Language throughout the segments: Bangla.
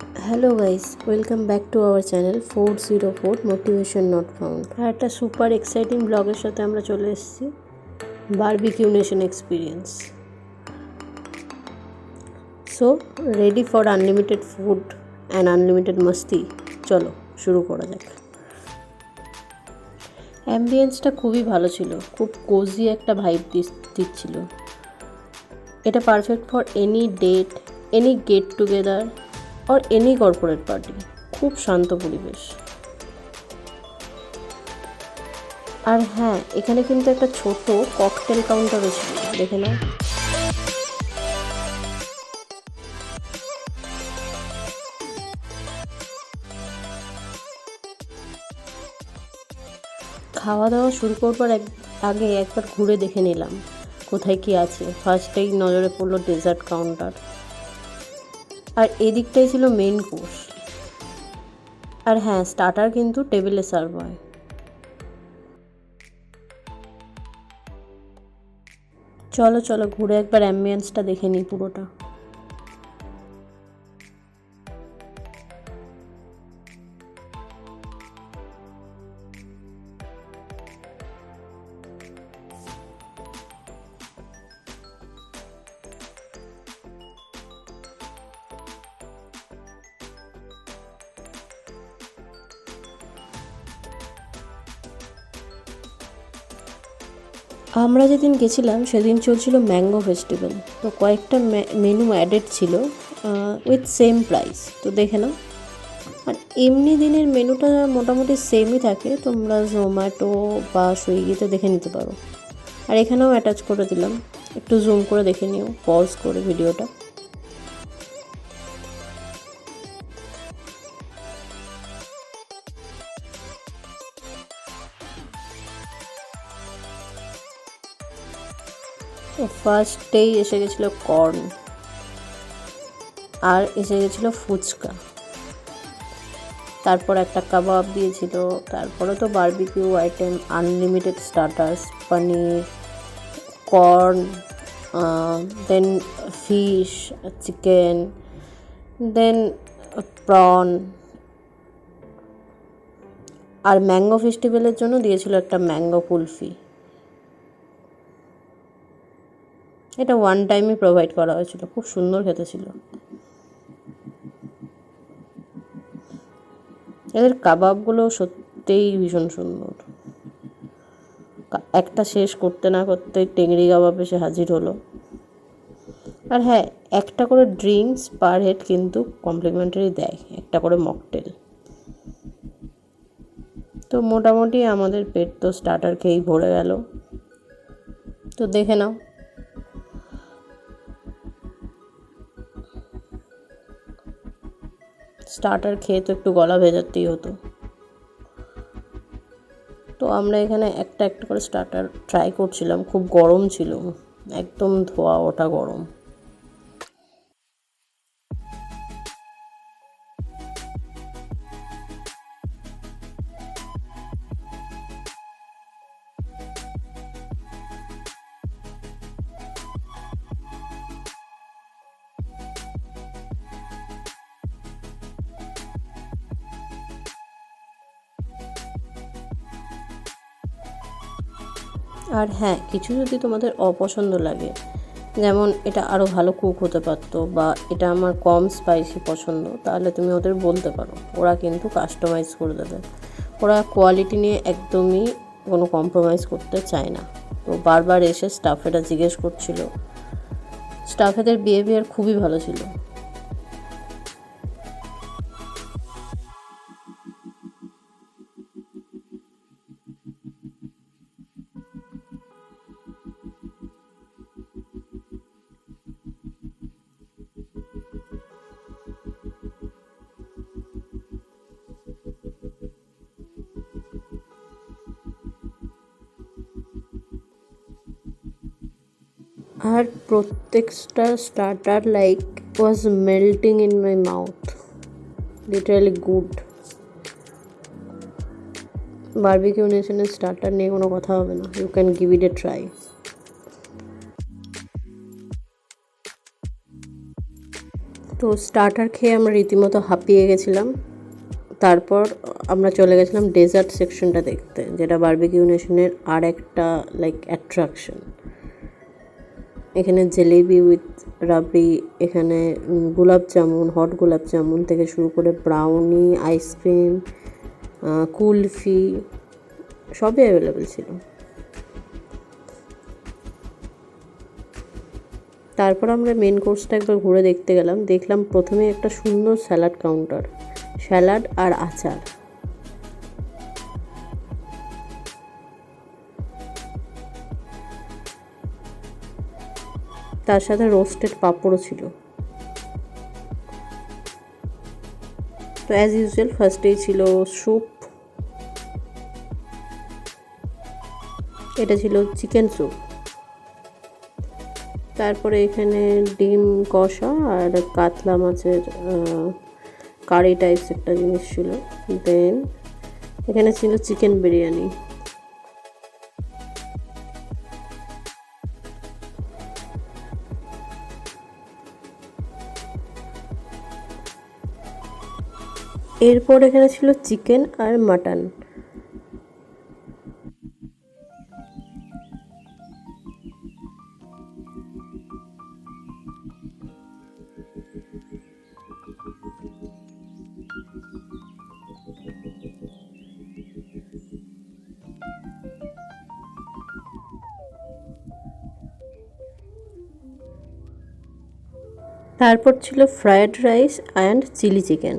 Hello guys welcome back to our channel four zero four motivation not found আর একটা সুপার এক্সাইটিং ব্লগের সাথে আমরা চলে এসেছি barbecue nation experience so ready for unlimited food and unlimited masti চলো, শুরু করা যাক। অ্যাম্বিয়েন্সটা খুবই ভালো ছিল, খুব কোজি একটা ভাইব দিচ্ছিল। এটা perfect for any date any get together or any corporate party খুব শান্ত পরিবেশ। আর হ্যাঁ এখানে কিন্তু একটা ছোট ককটেল কাউন্টারও ছিল, দেখে নাও। খাওয়া দাওয়া শুরু করবার এক, আগে একবার ঘুরে দেখে নিলাম, কোথায় কি আছে। ফার্স্টেই নজরে পড়ল ডেজার্ট কাউন্টার আর এদিকটাই ছিল মেন কোর্স আর হ্যাঁ স্টার্টার কিন্তু টেবিলে সার্ভ হয়। চলো চলো, ঘুরে একবার অ্যাম্বিয়েন্সটা দেখে নিই পুরোটা। আমরা যেদিন গেছিলাম, সেদিন চলছিল ম্যাঙ্গো ফেস্টিভ্যাল। তো কয়েকটা মেনু অ্যাডেড ছিল উইথ সেম প্রাইস তো দেখে নাও। আর এমনি দিনের মেনুটা মোটামুটি সেমই থাকে। তোমরা জোম্যাটো বা সুইগিতে দেখে নিতে পারো। আর এখানেও অ্যাটাচ করে দিলাম। একটু জুম করে দেখে নিও পজ করে ভিডিওটা ফার্স্টেই এসে গেছিল কর্ন আর এসে গেছিল ফুচকা। তারপর একটা কাবাব দিয়েছিল তারপরে তো barbecue item unlimited starters paneer corn then fish chicken then prawn আর ম্যাঙ্গো ফেস্টিভ্যালের জন্য দিয়েছিল একটা ম্যাঙ্গো কুলফি। এটা ওয়ান টাইমে প্রোভাইড করা হয়েছিল। খুব সুন্দর খেতে ছিল। এদের কাবাবগুলো সত্যিই ভীষণ সুন্দর। একটা শেষ করতে না করতে টেংরি কাবাব এসে হাজির হলো। আর হ্যাঁ একটা করে ড্রিঙ্কস পার হেড কিন্তু কমপ্লিমেন্টারি দেয়, একটা করে মকটেল তো মোটামুটি আমাদের পেট তো স্টার্টার খেয়েই ভরে গেল। তো দেখে নাও। স্টার্টার খেয়ে তো একটু গলা ভেজাতেই হতো। তো আমরা এখানে একটা একটা করে স্টার্টার ট্রাই করছিলাম, খুব গরম ছিল। একদম ধোয়া ওটা গরম। আর হ্যাঁ কিছু যদি তোমাদের অপছন্দ লাগে, যেমন এটা আরও ভালো কুক হতে পারতো বা এটা আমার কম স্পাইসি পছন্দ, তাহলে তুমি ওদের বলতে পারো। ওরা কিন্তু কাস্টমাইজ করে দেবে। ওরা কোয়ালিটি নিয়ে একদমই কোনো কম্প্রোমাইজ করতে চায় না। তো বারবার এসে স্টাফেরা জিজ্ঞেস করছিল। স্টাফেদের বিহেভিয়ার খুবই ভালো ছিল। আর প্রত্যেকটা starter like was melting in my mouth literally good barbecue নেশনের starter নিয়ে কোনো কথা হবে না। You can give it a try তো স্টার্টার খেয়ে আমরা রীতিমতো হাঁপিয়ে গেছিলাম। তারপর আমরা চলে গেছিলাম ডেজার্ট সেকশনটা দেখতে, যেটা বার্বিকিউ নেশনের আর একটা লাইক অ্যাট্রাকশন এখানে জেলেবি উইথ রাবড়ি, এখানে গোলাপ জামুন, হট গোলাপ জামুন থেকে শুরু করে ব্রাউনি, আইসক্রিম কুলফি, সবই অ্যাভেলেবেল ছিল। তারপর আমরা মেন কোর্সটা একবার ঘুরে দেখতে গেলাম। দেখলাম প্রথমে একটা সুন্দর স্যালাড কাউন্টার স্যালাড আর আচার। তার সাথে রোস্টেড পাঁপড়ও ছিল। তো অ্যাজ ইউজুয়াল ফার্স্টেই ছিল স্যুপ এটা ছিল চিকেন স্যুপ তারপরে এখানে ডিম কষা আর কাতলা মাছের কারি টাইপস একটা জিনিস ছিল। দেন এখানে ছিল চিকেন বিরিয়ানি। এরপর এখানে ছিল চিকেন আর মাটন। তারপর ছিল fried rice and chilli chicken.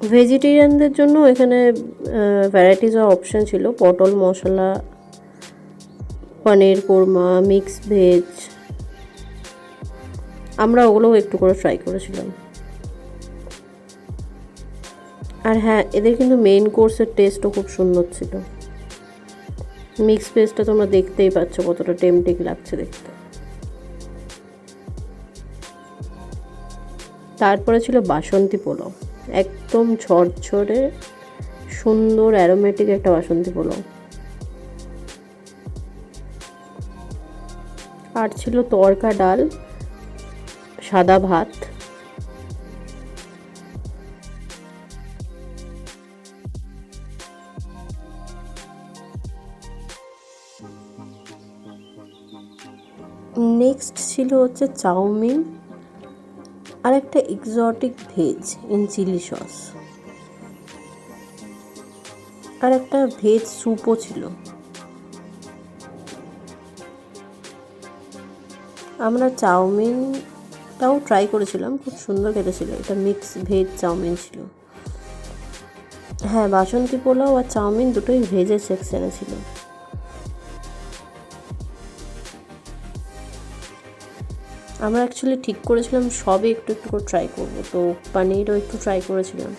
ভেজিটেরিয়ানদের জন্য এখানে ভ্যারাইটিস অফ অপশান ছিল। পটল, মশলা, পনির, কোরমা মিক্স ভেজ আমরা ওগুলোও একটু করে ট্রাই করেছিলাম। আর হ্যাঁ এদের কিন্তু মেন কোর্সের টেস্টও খুব সুন্দর ছিল। মিক্স ভেজটা তোমরা দেখতেই পাচ্ছ কতটা টেমটিক লাগছে দেখতে। তারপরে ছিল বাসন্তী পোলাও। একদম ঝরঝরে, সুন্দর অ্যারোমেটিক একটা বাসন্তী পোলাও। আর ছিল তরকা ডাল, সাদা ভাত। নেক্সট ছিল হচ্ছে চাউমিন। আর একটা exotic veg in chilli sauce আর একটা ভেজ স্যুপও ছিল। আমরা চাউমিনটাও ট্রাই করেছিলাম, খুব সুন্দর খেতে ছিল এটা মিক্স ভেজ চাউমিন ছিল। হ্যাঁ বাসন্তী পোলাও আর চাউমিন দুটোই ভেজের সেকশনে ছিল। আমরা অ্যাকচুয়ালি ঠিক করেছিলাম, সবই একটু একটু করে ট্রাই করব। তো, পানিরও একটু ট্রাই করেছিলাম।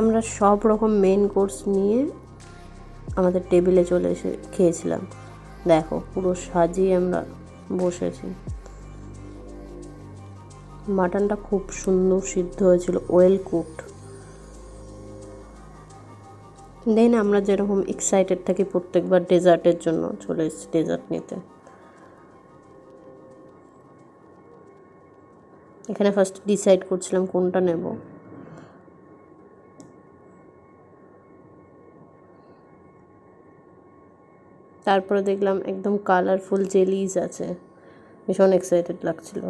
আমরা সব রকম মেন কোর্স নিয়ে আমাদের টেবিলে চলে এসে খেয়েছিলাম। দেখো, পুরো সাজিয়ে আমরা বসেছি। মাটনটা খুব সুন্দর সিদ্ধ হয়েছিল ওয়েল কুকড দেন আমরা যেরকম এক্সাইটেড থাকি প্রত্যেকবার ডেজার্টের জন্য চলে এসেছি ডেজার্ট নিতে। এখানে ফার্স্ট ডিসাইড করছিলাম কোনটা নেব। তারপরে দেখলাম একদম কালারফুল জেলিজ আছে। ভীষণ এক্সাইটেড লাগছিল।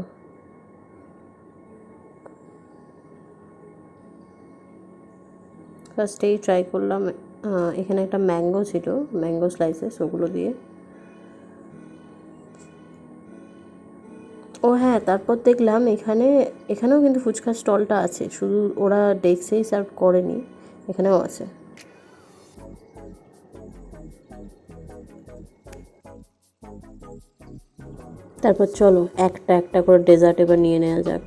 ফার্স্টেই ট্রাই করলাম এখানে একটা ম্যাঙ্গো ছিল ম্যাঙ্গো স্লাইসেস ওগুলো দিয়ে। ও হ্যাঁ তারপর দেখলাম এখানে, এখানেও কিন্তু ফুচকার স্টলটা আছে, শুধু ওরা ডেস্কেই সার্ভ করেনি, এখানেও আছে। তারপর চলো, একটা একটা করে ডেজার্ট এবার নিয়ে নেওয়া যাক।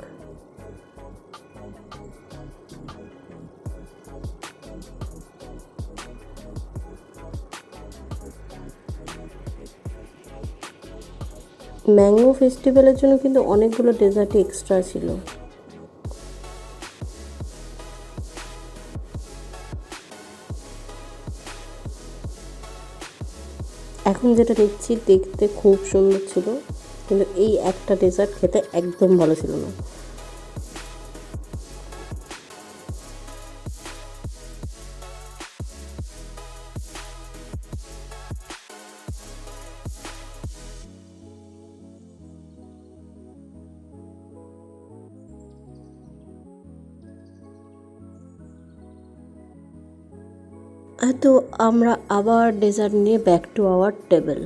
ম্যাঙ্গো ফেস্টিভ্যালের জন্য কিন্তু অনেকগুলো ডেজার্ট এক্সট্রা ছিল। এখন যেটা দেখছি, দেখতে খুব সুন্দর ছিল। কিন্তু এই একটা ডেজার্ট খেতে একদম ভালো ছিল না। তো আমরা আবার ডেজার্ট নিয়ে ব্যাক টু আওয়ার টেবিল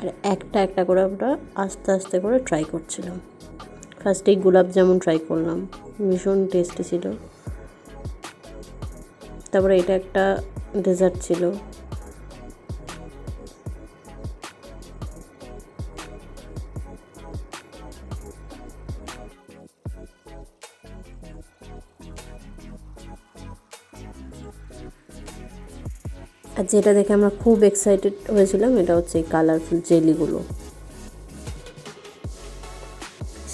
আর একটা একটা করে আমরা আস্তে আস্তে করে ট্রাই করছিলাম। ফার্স্টে গোলাপ জামুন ট্রাই করলাম, ভীষণ টেস্টি ছিল। তারপরে এটা একটা ডেজার্ট ছিল। আর যেটা দেখে আমরা খুব এক্সাইটেড হয়েছিলাম এটা হচ্ছে এই কালারফুল জেলিগুলো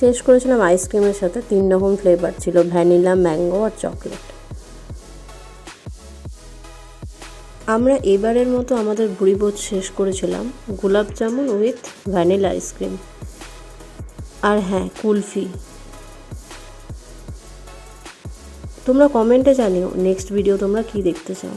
শেষ করেছিলাম আইসক্রিমের সাথে তিন রকম ফ্লেভার ছিল ভ্যানিলা ম্যাঙ্গো আর চকলেট আমরা এবারের মতো আমাদের ভুড়িবোধ শেষ করেছিলাম gulab jamun with vanilla ice cream আর হ্যাঁ কুলফি। তোমরা কমেন্টে জানিও নেক্সট ভিডিও তোমরা কি দেখতে চাও?